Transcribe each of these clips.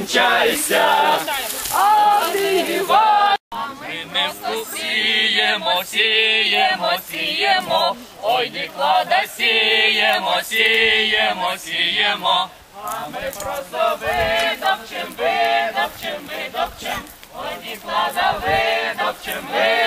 вінчайся, а Ми не сіємо, сіємо, сіємо, ой діклада сіємо, сіємо, сіємо. А ми просто видовчим, видовчим, видовчим, ой діклада видовчим, видовчим.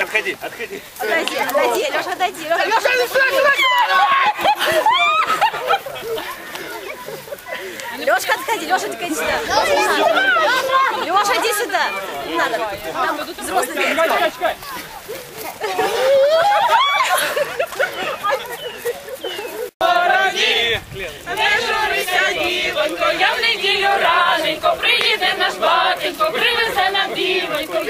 Отходи, отходи. Отойди, отойди, Леша, отойди. Леша, Леша, Лешка, отходи, Леша, отходи сюда. Леша, иди сюда. Не надо. Там взрослый дядька. Не журися, дівонько, я в неділю раненько, приїде наш батенько, привезе нам дівонько,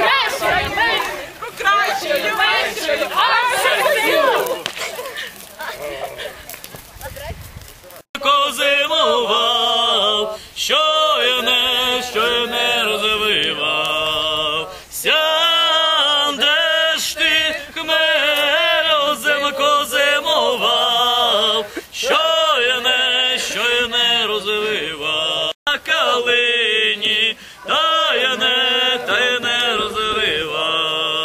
Калині, та я не, та я не розвивався.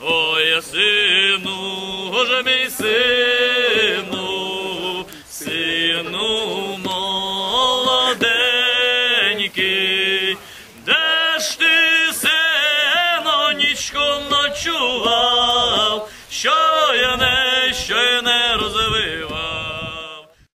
Ой, сину, Боже мій сину, сину молоденький, де ж ти,